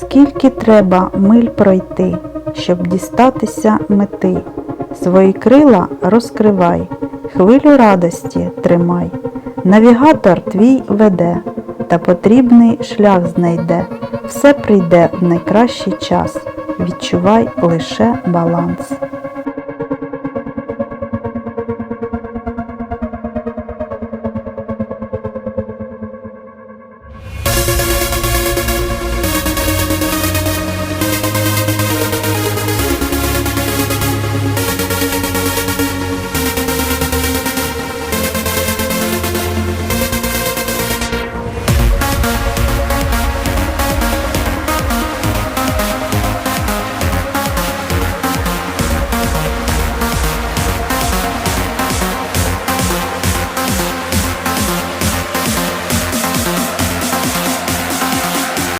Скільки треба миль пройти, щоб дістатися мети. Свої крила розкривай, хвилю радості тримай. Навігатор твій веде, та потрібний шлях знайде. Все прийде в найкращий час. Відчувай лише баланс.